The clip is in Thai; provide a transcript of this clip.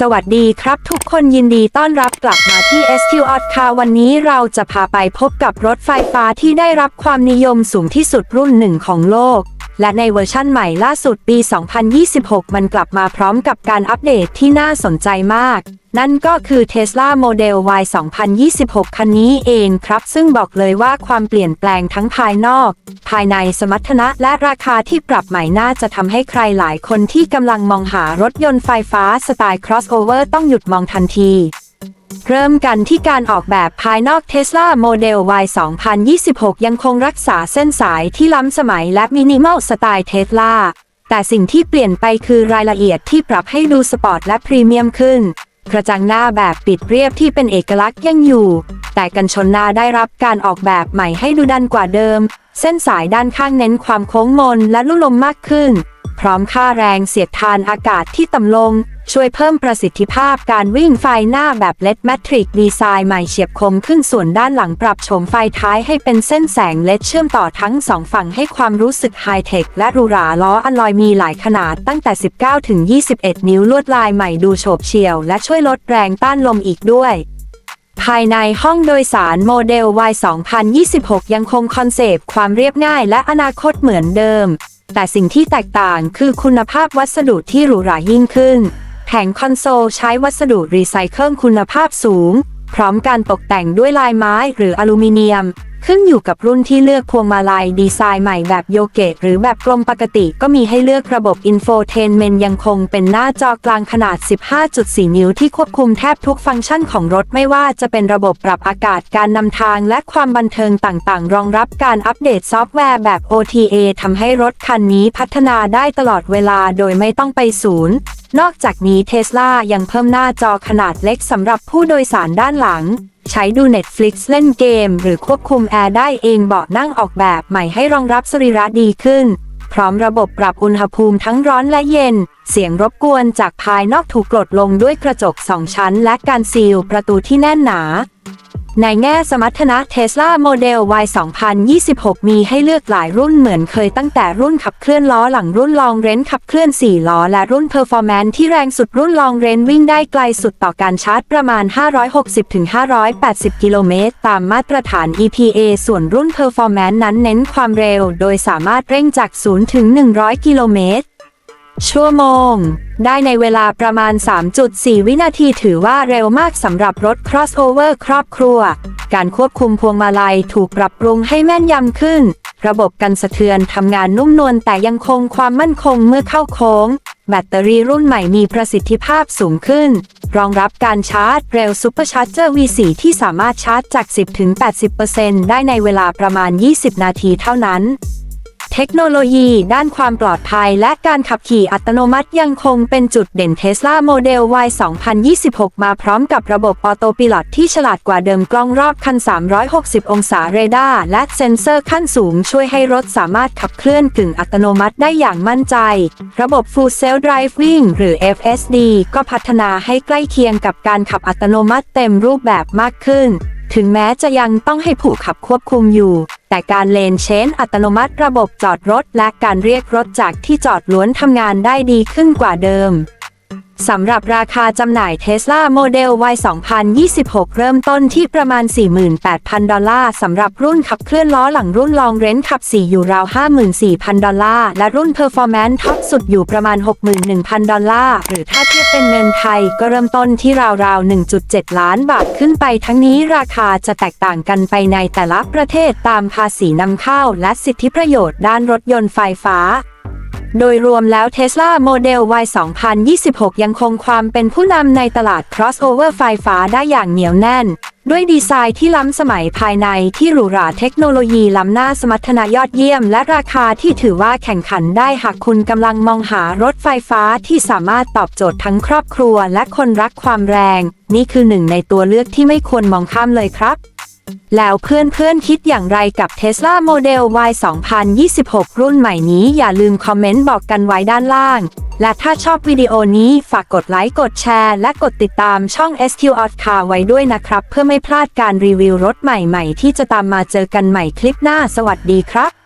สวัสดีครับทุกคนยินดีต้อนรับกลับมาที่ SQ o t ค่ะวันนี้เราจะพาไปพบกับรถไฟฟ้าที่ได้รับความนิยมสูงที่สุดรุ่นหนึ่งของโลก และในเวอร์ชั่นใหม่ล่าสุดปี 2026 มันกลับมาพร้อมกับการอัปเดตที่น่าสนใจมาก นั่นก็คือ Tesla Model Y 2026 คันนี้เองครับ ซึ่งบอกเลยว่าความเปลี่ยนแปลงทั้งภายนอก ภายในสมรรถนะและราคาที่ปรับใหม่น่าจะทำให้ใครหลายคนที่กำลังมองหารถยนต์ไฟฟ้าสไตล์ crossover ต้องหยุดมองทันที เริ่มกันที่การออกแบบภายนอก Tesla Model Y 2026 ยังคงรักษาเส้นสายที่ล้ำสมัยและมินิมอลสไตล์ Tesla แต่สิ่งที่เปลี่ยนไปคือรายละเอียดที่ปรับให้ดูสปอร์ตและพรีเมียมขึ้น กระจังหน้าแบบปิดเรียบที่เป็นเอกลักษณ์ยังอยู่ แต่กันชนหน้าได้รับการออกแบบใหม่ให้ดูดันกว่าเดิม เส้นสายด้านข้างเน้นความโค้งมนและลุ่มลมมากขึ้น พร้อมค่าแรงเสียดทานอากาศที่ต่ำลง ช่วยเพิ่มประสิทธิภาพการวิ่งไฟหน้าแบบเลดแมทริกดีไซน์ใหม่เฉียบคมขึ้นส่วนด้านหลังปรับโฉมไฟท้ายให้เป็นเส้นแสงเลดเชื่อมต่อทั้งสองฝั่งให้ความรู้สึกไฮเทคและหรูหราล้ออัลลอยมีหลายขนาดตั้งแต่ 19 ถึง 21 นิ้วลวดลายใหม่ดูโฉบเฉี่ยวและช่วยลดแรงต้านลมอีกด้วยภายในห้องโดยสารโมเดล Y 2026 ยังคงคอนเซปต์ความเรียบง่ายและอนาคตเหมือนเดิม แต่สิ่งที่แตกต่างคือคุณภาพวัสดุที่หรูหรายิ่งขึ้น แผงคอนโซลใช้วัสดุรีไซเคิลคุณภาพสูง พร้อมการตกแต่งด้วยลายไม้หรืออลูมิเนียม ขึ้นอยู่กับรุ่นที่เลือกพวงมาลัยดีไซน์ใหม่แบบโยเกตหรือแบบกลมปกติก็มีให้เลือกระบบอินโฟเทนเมนยังคงเป็นหน้าจอกลางขนาด 15.4 นิ้วที่ควบคุมแทบทุกฟังก์ชันของรถไม่ว่าจะเป็นระบบปรับอากาศการนำทางและความบันเทิงต่างๆ รองรับการอัปเดตซอฟต์แวร์แบบ OTA ทำให้รถคันนี้พัฒนาได้ตลอดเวลาโดยไม่ต้องไปศูนย์ นอกจากนี้เท sla ยังเพิ่มหน้าจอขนาดเล็กสำหรับผู้โดยสารด้านหลังใช้ดู Netflix เล่นเกม หรือควบคุมแอร์ได้เองเบาะนั่งออกแบบใหม่ให้รองรับสรีระดีขึ้น พร้อมระบบปรับอุณหภูมิทั้งร้อนและเย็น เสียงรบกวนจากภายนอกถูกกดลงด้วยกระจกสองชั้นและการซีลประตูที่แน่นหนา ในแง่สมรรถนะ Tesla Model Y 2026 มีให้เลือกหลายรุ่นเหมือนเคยตั้งแต่รุ่นขับเคลื่อนล้อหลังรุ่นลองเรนขับเคลื่อน 4 ล้อ และรุ่น Performance ที่แรงสุดรุ่นลองเรนวิ่งได้ไกลสุดต่อการชาร์จประมาณ 560-580 กิโลเมตร ตามมาตรฐาน EPA ส่วนรุ่น Performance นั้นเน้นความเร็ว โดยสามารถเร่งจาก 0 ถึง 100 กิโลเมตร ชั่วโมง ได้ในเวลาประมาณ 3.4 วินาทีถือว่าเร็วมากสำหรับรถ crossover ครอบครัว การควบคุมพวงมาลัยถูกปรับปรุงให้แม่นยำขึ้น ระบบกันสะเทือนทำงานนุ่มนวลแต่ยังคงความมั่นคงเมื่อเข้าโค้ง แบตเตอรี่รุ่นใหม่มีประสิทธิภาพสูงขึ้น รองรับการชาร์จเร็ว Super Charger V4 ที่สามารถชาร์จจาก 10-80%ได้ในเวลาประมาณ 20 นาทีเท่านั้น เทคโนโลยีด้านความปลอดภัยและการขับขี่อัตโนมัติยังคงเป็นจุดเด่น Tesla Model Y 2026 มาพร้อมกับระบบออโต p ิลอตที่ฉลาดกว่าเดิมกล้องรอบคัน 360 องศาเรดาร์และเซ็นเซอร์ขั้นสูงช่วยให้รถสามารถขับเคลื่อนกึ่งอัตโนมัติได้อย่างมั่นใจ ระบบ Full Self Driving หรือ FSD ก็พัฒนาให้ใกล้เคียงกับการขับอัตโนมัติเต็มรูปแบบมากขึ้น ถึงแม้จะยังต้องให้ผู้ขับควบคุมอยู่ แต่การเลนเชนอัตโนมัติระบบจอดรถ และการเรียกรถจากที่จอดล้วนทำงานได้ดีขึ้นกว่าเดิม สำหรับราคาจำหน่าย Tesla Model Y 2026 เริ่มต้นที่ประมาณ 48,000 ดอลลาร์สำหรับรุ่นขับเคลื่อนล้อหลังรุ่นลองเรนขับ 4 อยู่ราว 54,000 ดอลลาร์ และรุ่น Performance ท็อปสุดอยู่ประมาณ 61,000 ดอลลาร์ หรือถ้าเทียบเป็นเงินไทยก็เริ่มต้นที่ราวๆ 1.7 ล้านบาทขึ้นไปทั้งนี้ราคาจะแตกต่างกันไปในแต่ละประเทศตามภาษีนำเข้าและสิทธิประโยชน์ด้านรถยนต์ไฟฟ้า โดยรวมแล้ว Tesla Model Y 2026 ยังคงความเป็นผู้นำในตลาด crossover ไฟฟ้าได้อย่างเหนียวแน่น ด้วยดีไซน์ที่ล้ำสมัยภายในที่หรูหราเทคโนโลยีล้ำหน้าสมรรถนะยอดเยี่ยม และราคาที่ถือว่าแข่งขันได้หากคุณกำลังมองหารถไฟฟ้าที่สามารถตอบโจทย์ทั้งครอบครัวและคนรักความแรง นี่คือหนึ่งในตัวเลือกที่ไม่ควรมองข้ามเลยครับ แล้วเพื่อนๆคิดอย่างไรกับ Tesla Model Y 2026 รุ่นใหม่นี้อย่าลืมคอมเมนต์บอกกันไว้ด้านล่าง และถ้าชอบวิดีโอนี้ฝากกดไลค์กดแชร์ และกดติดตามช่อง SQ o t Car ไว้ด้วยนะครับ เพื่อไม่พลาดการรีวิวรถใหม่ๆ ที่จะตามมาเจอกันใหม่คลิปหน้าสวัสดีครับ